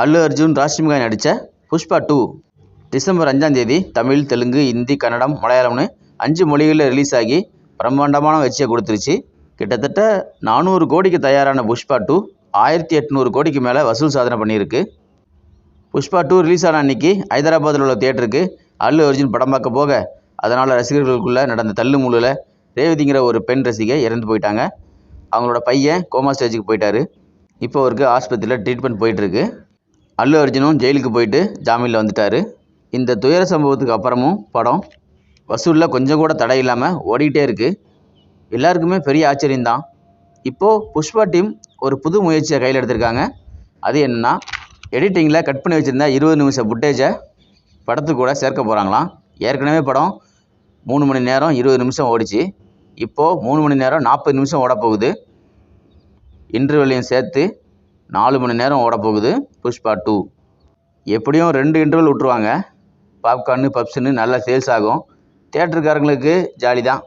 அல்லு அர்ஜுன் ராஷ்மிகா நடித்த Pushpa two December அஞ்சாம் தேதி தமிழ் தெலுங்கு இந்தி கன்னடம் மலையாளம்னு அஞ்சு மொழிகளில் ரிலீஸ் ஆகி பிரம்மாண்டமான வெற்றியை கொடுத்துருச்சு. கிட்டத்தட்ட நானூறு கோடிக்கு தயாரான புஷ்பா டூ ஆயிரத்தி எட்நூறு கோடிக்கு மேலே வசூல் சாதனை பண்ணியிருக்கு. புஷ்பா டூ ரிலீஸ் ஆன அன்னைக்கு ஹைதராபாத்தில் உள்ள தியேட்டருக்கு அல்லு அர்ஜுன் படம் பார்க்க போக அதனால் ரசிகர்களுக்குள்ளே நடந்த தள்ளு முள்ளில் ரேவதிங்கிற ஒரு பெண் ரசிகை இறந்து போயிட்டாங்க. அவங்களோட பையன் கோமா ஸ்டேஜுக்கு போயிட்டாரு. இப்போ அவருக்கு ஆஸ்பத்திரியில் ட்ரீட்மெண்ட் போயிட்டுருக்கு அல்லு அர்ஜுனும் ஜெயிலுக்கு போயிட்டு ஜாமீனில் வந்துட்டார். இந்த துயர சம்பவத்துக்கு அப்புறமும் படம் வசூலில் கொஞ்சம் கூட தடை இல்லாமல் ஓடிக்கிட்டே இருக்குது எல்லாருக்குமே பெரிய ஆச்சரியம்தான் இப்போது புஷ்பா டீம் ஒரு புது முயற்சியை கையில் எடுத்திருக்காங்க. அது என்னென்னா எடிட்டிங்கில் கட் பண்ணி வச்சுருந்த இருபது நிமிஷம் ஃபுட்டேஜை படத்துக்கு கூட சேர்க்க போகிறாங்களாம் ஏற்கனவே படம் மூணு மணி நேரம் இருபது நிமிஷம் ஓடிச்சு. இப்போது மூணு மணி நேரம் நாற்பது நிமிஷம் ஓட போகுது இன்டர்வெல்லையும் சேர்த்து நாலு மணி நேரம் ஓட போகுது. புஷ்பா டூ எப்படியும் ரெண்டு இன்டர்வல் விட்ருவாங்க பாப்கார்னு பப்ஸுன்னு நல்லா சேல்ஸ் ஆகும். தேட்டருக்காரங்களுக்கு ஜாலி தான்.